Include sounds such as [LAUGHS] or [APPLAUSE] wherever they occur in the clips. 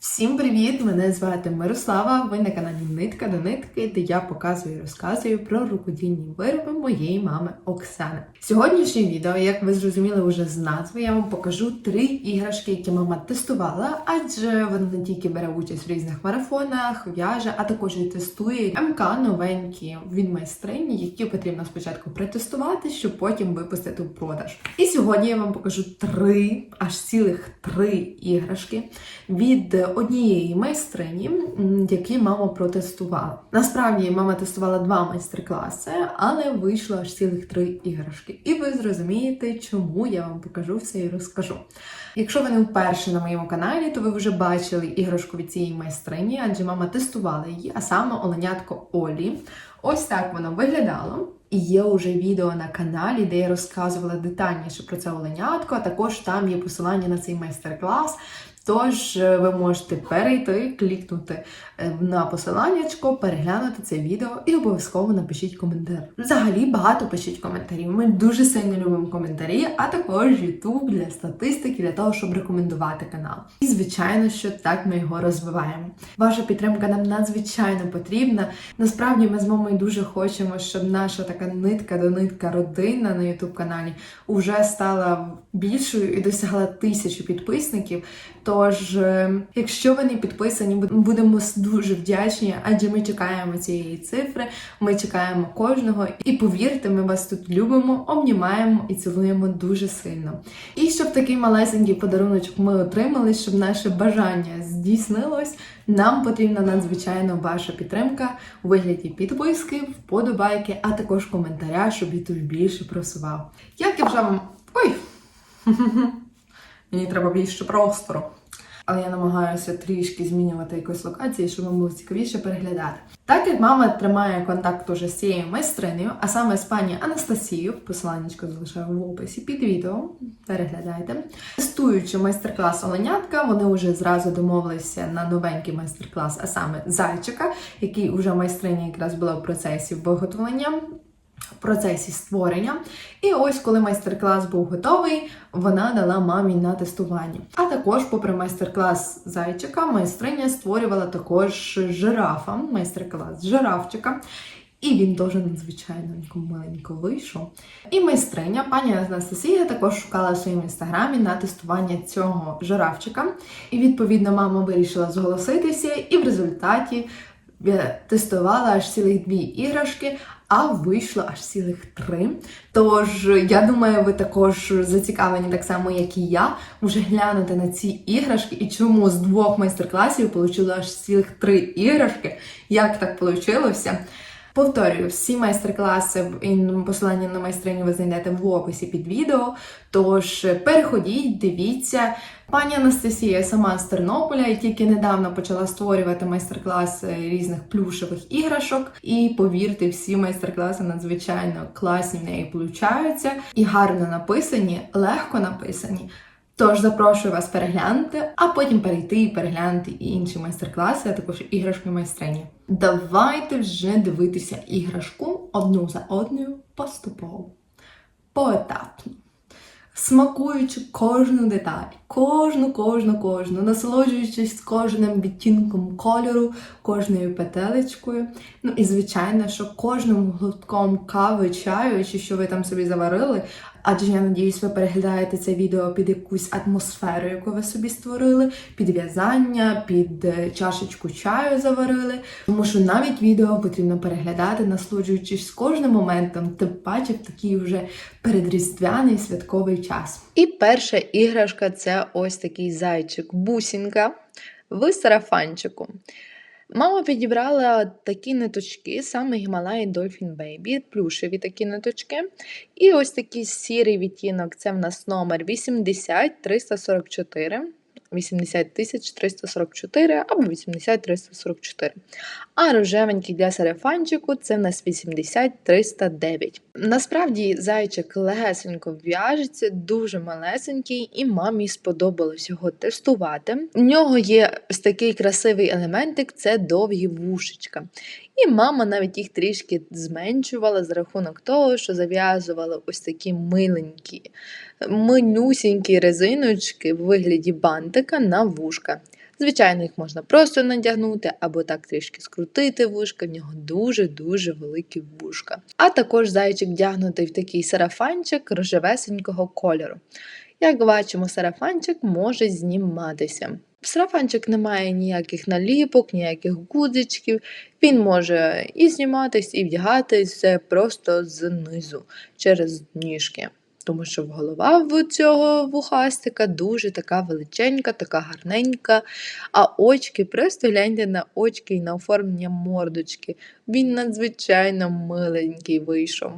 Всім привіт! Мене звати Мирослава. Ви на каналі Нитка до нитки, де я показую і розказую про рукодільні вироби моєї мами Оксани. Сьогоднішнє відео, як ви зрозуміли вже з назви, я вам покажу три іграшки, які мама тестувала, адже вона не тільки бере участь в різних марафонах, в'яже, а також і тестує МК новенькі від майстрині, які потрібно спочатку протестувати, щоб потім випустити в продаж. І сьогодні я вам покажу три, аж цілих три іграшки від однієї майстрині, які мама протестувала. Насправді мама тестувала два майстер-класи, але вийшло аж цілих три іграшки. І ви зрозумієте, чому я вам покажу все і розкажу. Якщо ви не вперше на моєму каналі, то ви вже бачили іграшку від цієї майстрині, адже мама тестувала її, а саме оленятко Олі. Ось так воно виглядало. І є вже відео на каналі, де я розказувала детальніше про це оленятко, а також там є посилання на цей майстер-клас. Тож е, ви можете перейти, клікнути на посиланнячко, переглянути це відео і обов'язково напишіть коментар. Взагалі багато пишіть коментарів. Ми дуже сильно любимо коментарі, а також YouTube для статистики, для того, щоб рекомендувати канал. І звичайно, що так ми його розвиваємо. Ваша підтримка нам надзвичайно потрібна. Насправді ми з мамою дуже хочемо, щоб наша така нитка до нитка родина на YouTube каналі вже стала більшою і досягла тисячі підписників. Тож, е, якщо ви не підписані, будемо с- дуже вдячні, адже ми чекаємо цієї цифри, ми чекаємо кожного. І повірте, ми вас тут любимо, обнімаємо і цілуємо дуже сильно. І щоб такий малесенький подаруночок ми отримали, щоб наше бажання здійснилось, нам потрібна надзвичайно ваша підтримка у вигляді підписки, вподобайки, а також коментаря, щоб YouTube більше просував. Як я вже вам. Ой! [LAUGHS] Мені треба більше простору. Але я намагаюся трішки змінювати якось локації, щоб вам було цікавіше переглядати. Так як мама тримає контакт уже з цією майстринею, а саме з пані Анастасією, посиланнячко залишаю в описі під відео. Переглядайте. Тестуючи майстер-клас Оленятка, вони вже зразу домовилися на новенький майстер-клас, а саме зайчика, який уже майстриня якраз була в процесі виготовлення процесі створення. І ось, коли майстер-клас був готовий, вона дала мамі на тестування. А також, попри майстер-клас зайчика, майстриня створювала також жирафа, майстер-клас жирафчика. І він дуже надзвичайно маленько вийшов. І майстриня, пані Анастасія, також шукала в своєму інстаграмі на тестування цього жирафчика. І відповідно мама вирішила зголоситися, і в результаті тестувала аж цілих дві іграшки, а вийшло аж цілих три. Тож я думаю, ви також зацікавлені, так само як і я, вже глянути на ці іграшки і чому з двох майстер-класів вийшло аж цілих три іграшки. Як так вийшло? Повторюю, всі майстер-класи і посилання на майстриню ви знайдете в описі під відео. Тож переходіть, дивіться. Пані Анастасія сама з Тернополя і тільки недавно почала створювати майстер-класи різних плюшевих іграшок. І повірте, всі майстер-класи надзвичайно класні в неї получаються і гарно написані, легко написані. Тож запрошую вас переглянути, а потім перейти і переглянути і інші майстер-класи, а також іграшки майстрині. Давайте вже дивитися іграшку одну за одною поступово, поетапно. Смакуючи кожну деталь, кожну, кожну, кожну, насолоджуючись кожним відтінком кольору, кожною петелечкою. Ну і звичайно, що кожним глотком кави, чаю, чи що ви там собі заварили. Адже я надіюсь, ви переглядаєте це відео під якусь атмосферу, яку ви собі створили, під в'язання, під е, чашечку чаю заварили. Тому що навіть відео потрібно переглядати, насолоджуючись кожним моментом, тим паче в такий вже передріздвяний святковий час. І перша іграшка це ось такий зайчик, бусінка в сарафанчику. Мама підібрала такі ниточки, саме Himalaya Dolphin Baby, плюшеві такі ниточки. І ось такий сірий відтінок це в нас номер 80344. 80 344 або 80 344. А рожевенький для сарафанчику це в нас 80 309. Насправді зайчик легесенько в'яжеться, дуже малесенький, і мамі сподобалось його тестувати. У нього є ось такий красивий елементик це довгі вушечка. І мама навіть їх трішки зменшувала за рахунок того, що зав'язувала ось такі миленькі, минюсінькі резиночки в вигляді бантика на вушка. Звичайно, їх можна просто надягнути або так трішки скрутити вушка, в нього дуже-дуже великі вушка. А також зайчик вдягнутий в такий сарафанчик рожевесенького кольору. Як бачимо, сарафанчик може зніматися. В сарафанчик немає ніяких наліпок, ніяких гудзичків. Він може і зніматись, і вдягатись просто знизу через ніжки. Тому що голова в цього вухастика дуже така величенька, така гарненька. А очки, просто гляньте на очки і на оформлення мордочки. Він надзвичайно миленький вийшов.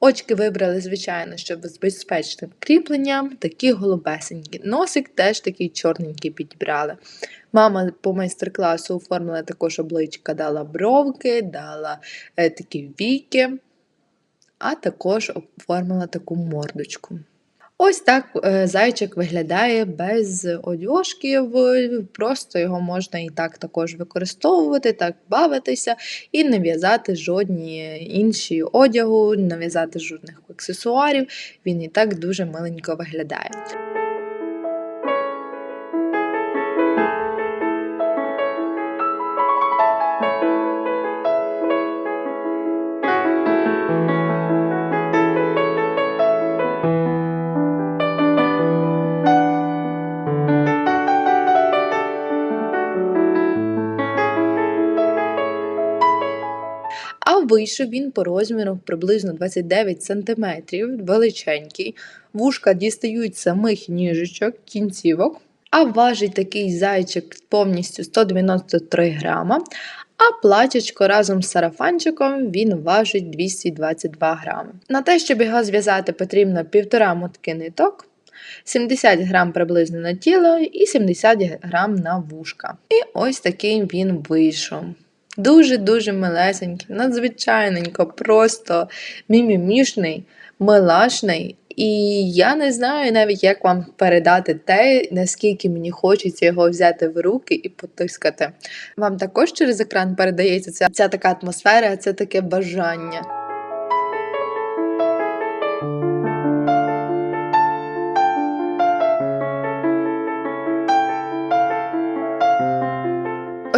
Очки вибрали, звичайно, щоб з безпечним кріпленням, такі голубесенькі. Носик теж такий чорненький підібрали. Мама по майстер-класу оформила також обличка, дала бровки, дала е, такі віки, а також оформила таку мордочку. Ось так е, зайчик виглядає без одяжків, просто його можна і так також використовувати, так бавитися і не в'язати жодні інші одягу, не в'язати жодних аксесуарів. Він і так дуже миленько виглядає. Вийшов він по розміру приблизно 29 см, величенький. Вушка дістають самих ніжечок, кінцівок. А важить такий зайчик повністю 193 грама. А платячко разом з сарафанчиком він важить 222 грами. На те, щоб його зв'язати, потрібно півтора мотки ниток, 70 грам приблизно на тіло і 70 грам на вушка. І ось такий він вийшов. Дуже-дуже милесенький, надзвичайненько, просто мімімішний, милашний. І я не знаю навіть, як вам передати те, наскільки мені хочеться його взяти в руки і потискати. Вам також через екран передається ця, ця така атмосфера, це таке бажання.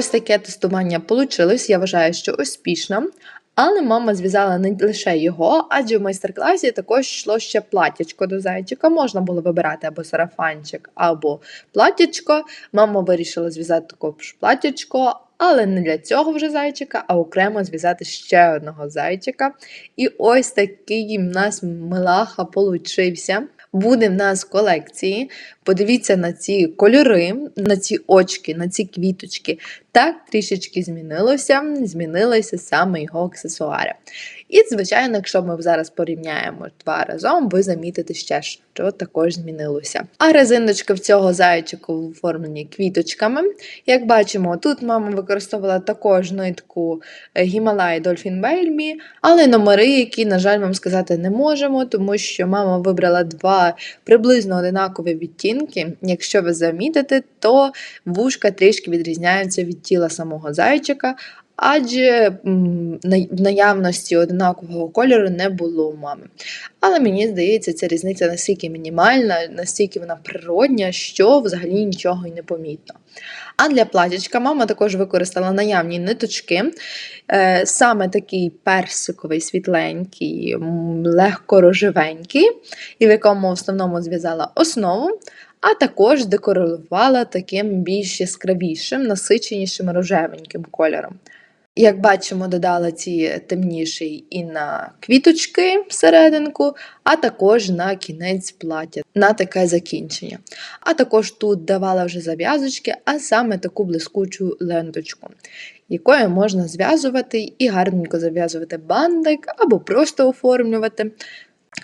Ось таке тестування вийшло. Я вважаю, що успішно. Але мама зв'язала не лише його, адже в майстер-класі також йшло ще платячко до зайчика. Можна було вибирати або сарафанчик, або платячко. Мама вирішила зв'язати також платячко, але не для цього вже зайчика, а окремо зв'язати ще одного зайчика. І ось такий в нас милаха получився. Буде в нас в колекції. Подивіться на ці кольори, на ці очки, на ці квіточки. Так трішечки змінилося, змінилися саме його аксесуари. І, звичайно, якщо ми зараз порівняємо два разом, ви замітите ще, що також змінилося. А резиночка в цього зайчику оформлені квіточками. Як бачимо, тут мама використовувала також нитку Himalaya Dolphin Baby, але номери, які, на жаль, вам сказати не можемо, тому що мама вибрала два приблизно одинакові відтінки. Якщо ви замітите, то вушка трішки відрізняються від тіла самого зайчика, адже в наявності однакового кольору не було у мами. Але мені здається, ця різниця настільки мінімальна, настільки вона природня, що взагалі нічого й не помітно. А для платячка мама також використала наявні ниточки, е, саме такий персиковий, світленький, легко рожевенький, і в якому в основному зв'язала основу, а також декорувала таким більш яскравішим, насиченішим рожевеньким кольором. Як бачимо, додала ці темніші і на квіточки всерединку, а також на кінець плаття, на таке закінчення. А також тут давала вже зав'язочки, а саме таку блискучу ленточку, якою можна зв'язувати і гарненько зав'язувати бандик або просто оформлювати.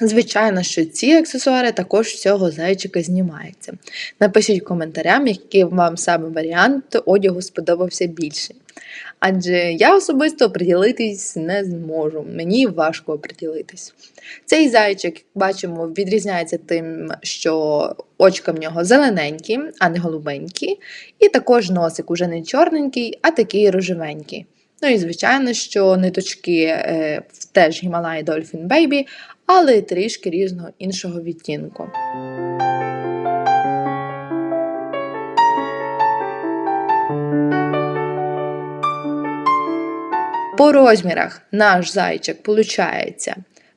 Звичайно, що ці аксесуари також цього зайчика знімаються. Напишіть коментарям, який вам саме варіант одягу сподобався більше. Адже я особисто приділитись не зможу, мені важко приділитись. Цей зайчик, як бачимо, відрізняється тим, що очка в нього зелененькі, а не голубенькі, і також носик уже не чорненький, а такий рожевенький. Ну і звичайно, що ниточки е, теж Himalaya Dolphin Baby, але й трішки різного іншого відтінку. По розмірах наш зайчик виходить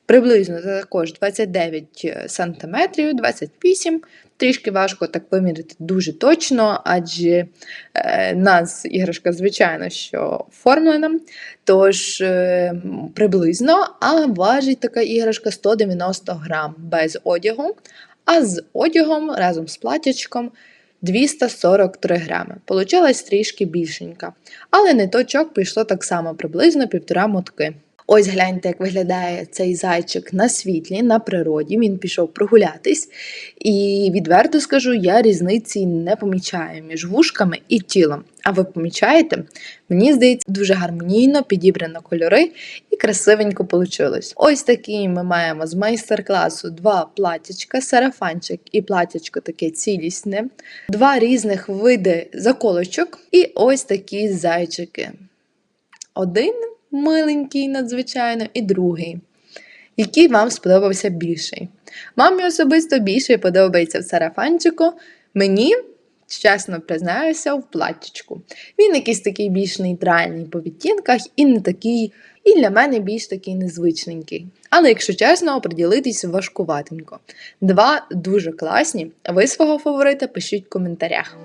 приблизно також 29 см, 28 Трішки важко так виміряти дуже точно, адже е, нас іграшка, звичайно, що оформлена, тож е, приблизно, а важить така іграшка 190 грам без одягу, а з одягом разом з платячком 243 грами. Получилась трішки більшенька. Але ниточок пішло так само, приблизно півтора мотки. Ось гляньте, як виглядає цей зайчик на світлі, на природі. Він пішов прогулятись. І відверто скажу, я різниці не помічаю між вушками і тілом. А ви помічаєте? Мені здається, дуже гармонійно підібрано кольори і красивенько вийшло. Ось такі ми маємо з майстер-класу два платячка, сарафанчик і платячко таке цілісне, два різних види заколочок і ось такі зайчики. Один миленький, надзвичайно, і другий. Який вам сподобався більший? Мамі особисто більше подобається в сарафанчику. Мені, чесно признаюся, в платтячку. Він якийсь такий більш нейтральний по відтінках і не такий, і для мене більш такий незвичненький. Але, якщо чесно, оприділитись важкуватенько. Два дуже класні. Ви свого фаворита пишіть в коментарях.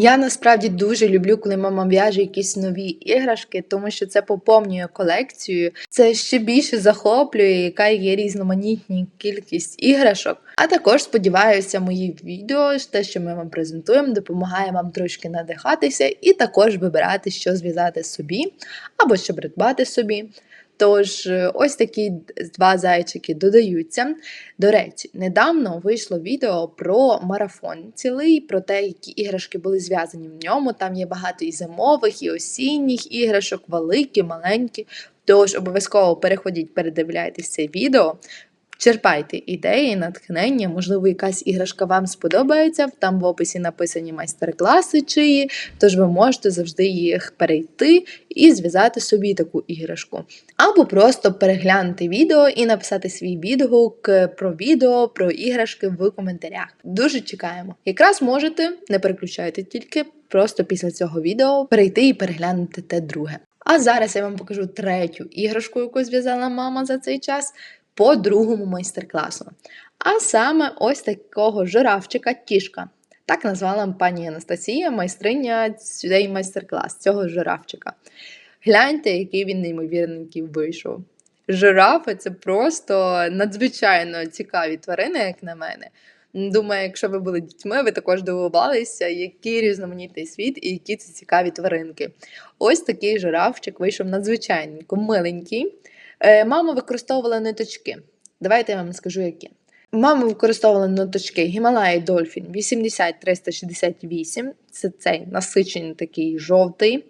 Я насправді дуже люблю, коли мама в'яже якісь нові іграшки, тому що це поповнює колекцію. Це ще більше захоплює, яка є різноманітні кількість іграшок. А також сподіваюся, мої відео, те, що ми вам презентуємо, допомагає вам трошки надихатися і також вибирати, що зв'язати собі або що придбати собі. Тож, е, ось такі два зайчики додаються. До речі, недавно вийшло відео про марафон цілий, про те, які іграшки були зв'язані в ньому. Там є багато і зимових, і осінніх іграшок, великі, маленькі. Тож обов'язково переходіть, передивляйтесь це відео. Черпайте ідеї, натхнення, можливо, якась іграшка вам сподобається. Там в описі написані майстер-класи чиї, тож ви можете завжди їх перейти і зв'язати собі таку іграшку. Або просто переглянути відео і написати свій відгук про відео, про іграшки в коментарях. Дуже чекаємо. Якраз можете, не переключайте тільки, просто після цього відео перейти і переглянути те друге. А зараз я вам покажу третю іграшку, яку зв'язала мама за цей час по другому майстер-класу. А саме ось такого жирафчика тішка. Так назвала пані Анастасія, майстриня цей майстер-клас, цього жирафчика. Гляньте, який він неймовірненький вийшов. Жирафи це просто надзвичайно цікаві тварини, як на мене. Думаю, якщо ви були дітьми, ви також дивувалися, який різноманітний світ і які це цікаві тваринки. Ось такий жирафчик вийшов надзвичайненько миленький. Е, Мама використовувала ниточки. Давайте я вам скажу, які. Мама використовувала ниточки Гімалаї Dolphin 80368. Це цей насичений такий жовтий.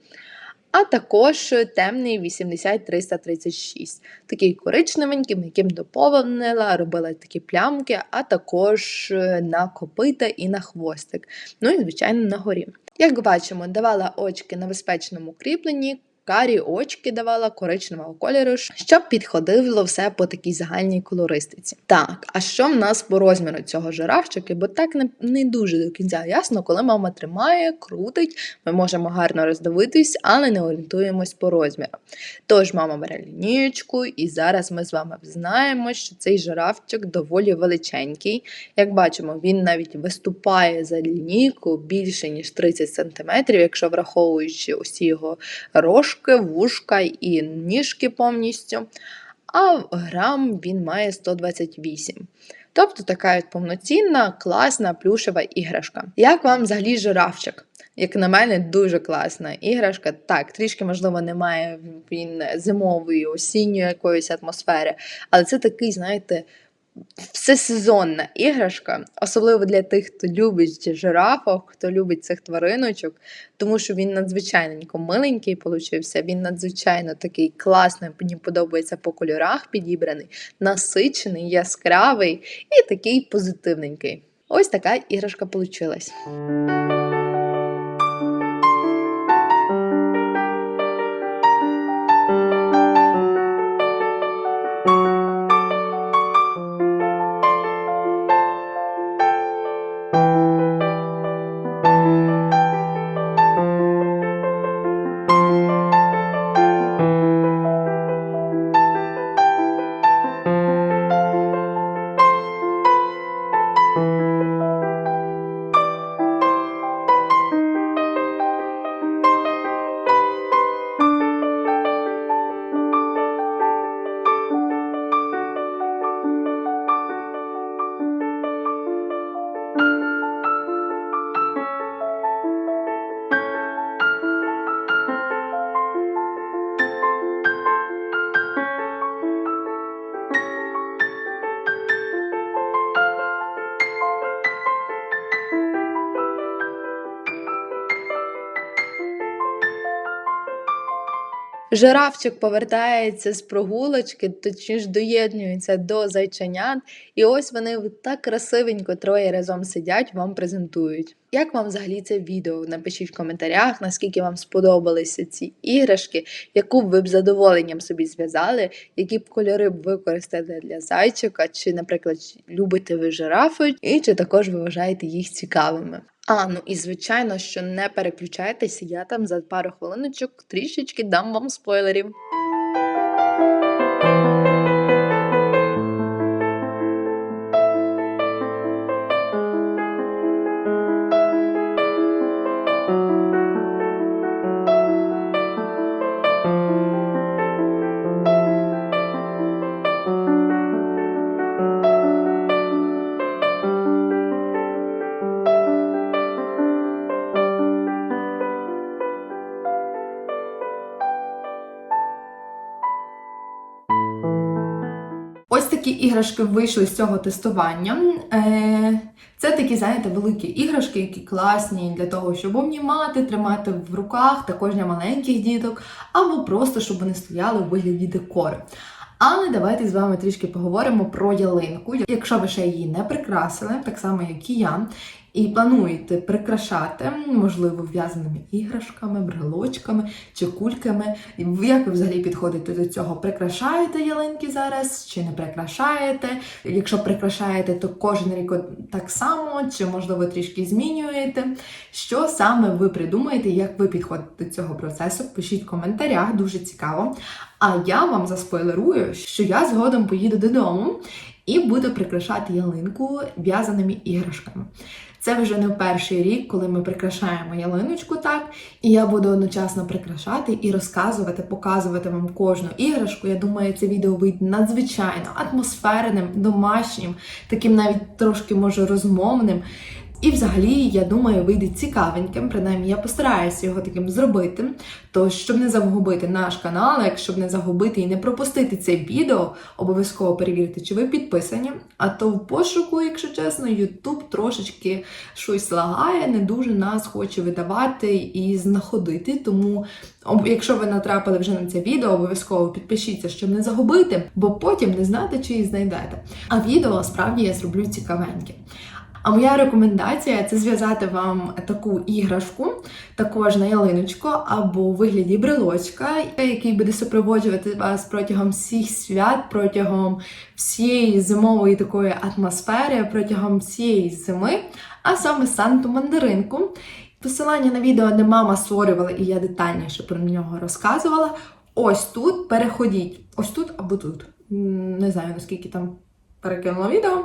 А також темний 80336. Такий коричневенький, яким доповнила, робила такі плямки, а також е, на копита і на хвостик. Ну і, звичайно, на горі. Як бачимо, давала очки на безпечному кріпленні, карі очки давала коричневого кольору, щоб підходило все по такій загальній колористиці. Так, а що в нас по розміру цього жирафчика? Бо так не, не дуже до кінця ясно, коли мама тримає, крутить, ми можемо гарно роздивитись, але не орієнтуємось по розміру. Тож мама бере лінієчку, і зараз ми з вами знаємо, що цей жирафчик доволі величенький. Як бачимо, він навіть виступає за лінійку більше ніж 30 см, якщо враховуючи усі його рожки, вушка і ніжки повністю. А грам він має 128. Тобто така повноцінна, класна плюшева іграшка. Як вам взагалі жирафчик? Як на мене, дуже класна іграшка. Так, трішки, можливо, немає він зимової, осінньої якоїсь атмосфери, але це такий, знаєте, всесезонна іграшка, особливо для тих, хто любить жирафов, хто любить цих твариночок, тому що він надзвичайненько миленький получився, він надзвичайно такий класний, мені подобається по кольорах підібраний, насичений, яскравий і такий позитивненький. Ось така іграшка получилась. Жирафчик повертається з прогулочки, точніше доєднюється до зайченят, і ось вони так красивенько троє разом сидять, вам презентують. Як вам взагалі це відео? Напишіть в коментарях, наскільки вам сподобалися ці іграшки, яку б ви б задоволенням собі зв'язали, які б кольори б використали для зайчика, чи, наприклад, любите ви жирафи, і чи також ви вважаєте їх цікавими. А, ну і звичайно, що не переключайтеся, я там за пару хвилиночок трішечки дам вам спойлерів. Такі іграшки вийшли з цього тестування. Е, Це такі, знаєте, великі іграшки, які класні для того, щоб обнімати, тримати в руках, також для маленьких діток, або просто щоб вони стояли у вигляді декору. Але давайте з вами трішки поговоримо про ялинку. Якщо ви ще її не прикрасили, так само як і я, і плануєте прикрашати, можливо, в'язаними іграшками, брелочками чи кульками. Як ви взагалі підходите до цього? Прикрашаєте ялинки зараз чи не прикрашаєте? Якщо прикрашаєте, то кожен рік так само, чи можливо трішки змінюєте. Що саме ви придумаєте, як ви підходите до цього процесу? Пишіть в коментарях, дуже цікаво. А я вам заспойлерую, що я згодом поїду додому і буду прикрашати ялинку в'язаними іграшками. Це вже не перший рік, коли ми прикрашаємо ялиночку так, і я буду одночасно прикрашати і розказувати, показувати вам кожну іграшку. Я думаю, це відео вийде надзвичайно атмосферним, домашнім, таким навіть трошки може розмовним. І взагалі, я думаю, вийде цікавеньким. Принаймні, я постараюся його таким зробити. То щоб не загубити наш канал, як щоб не загубити і не пропустити це відео, обов'язково перевірте, чи ви підписані. А то в пошуку, якщо чесно, YouTube трошечки щось лагає, не дуже нас хоче видавати і знаходити. Тому, якщо ви натрапили вже на це відео, обов'язково підпишіться, щоб не загубити, бо потім не знаєте, чи її знайдете. А відео справді я зроблю цікавеньке. А моя рекомендація це зв'язати вам таку іграшку, також на ялиночку або у вигляді брелочка, який буде супроводжувати вас протягом всіх свят, протягом всієї зимової такої атмосфери, протягом всієї зими, а саме Санту Мандаринку. Посилання на відео, де мама створювала, і я детальніше про нього розказувала. Ось тут переходіть, ось тут або тут. Не знаю наскільки там перекинула відео.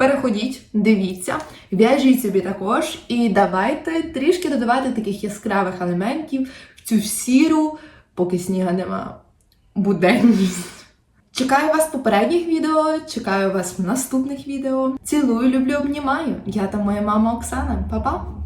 Переходіть, дивіться, в'яжіть собі також, і давайте трішки додавати таких яскравих елементів в цю сіру, поки сніга нема, буденність. Чекаю вас в попередніх відео, чекаю вас в наступних відео. Цілую, люблю, обнімаю. Я та моя мама Оксана. Па-па!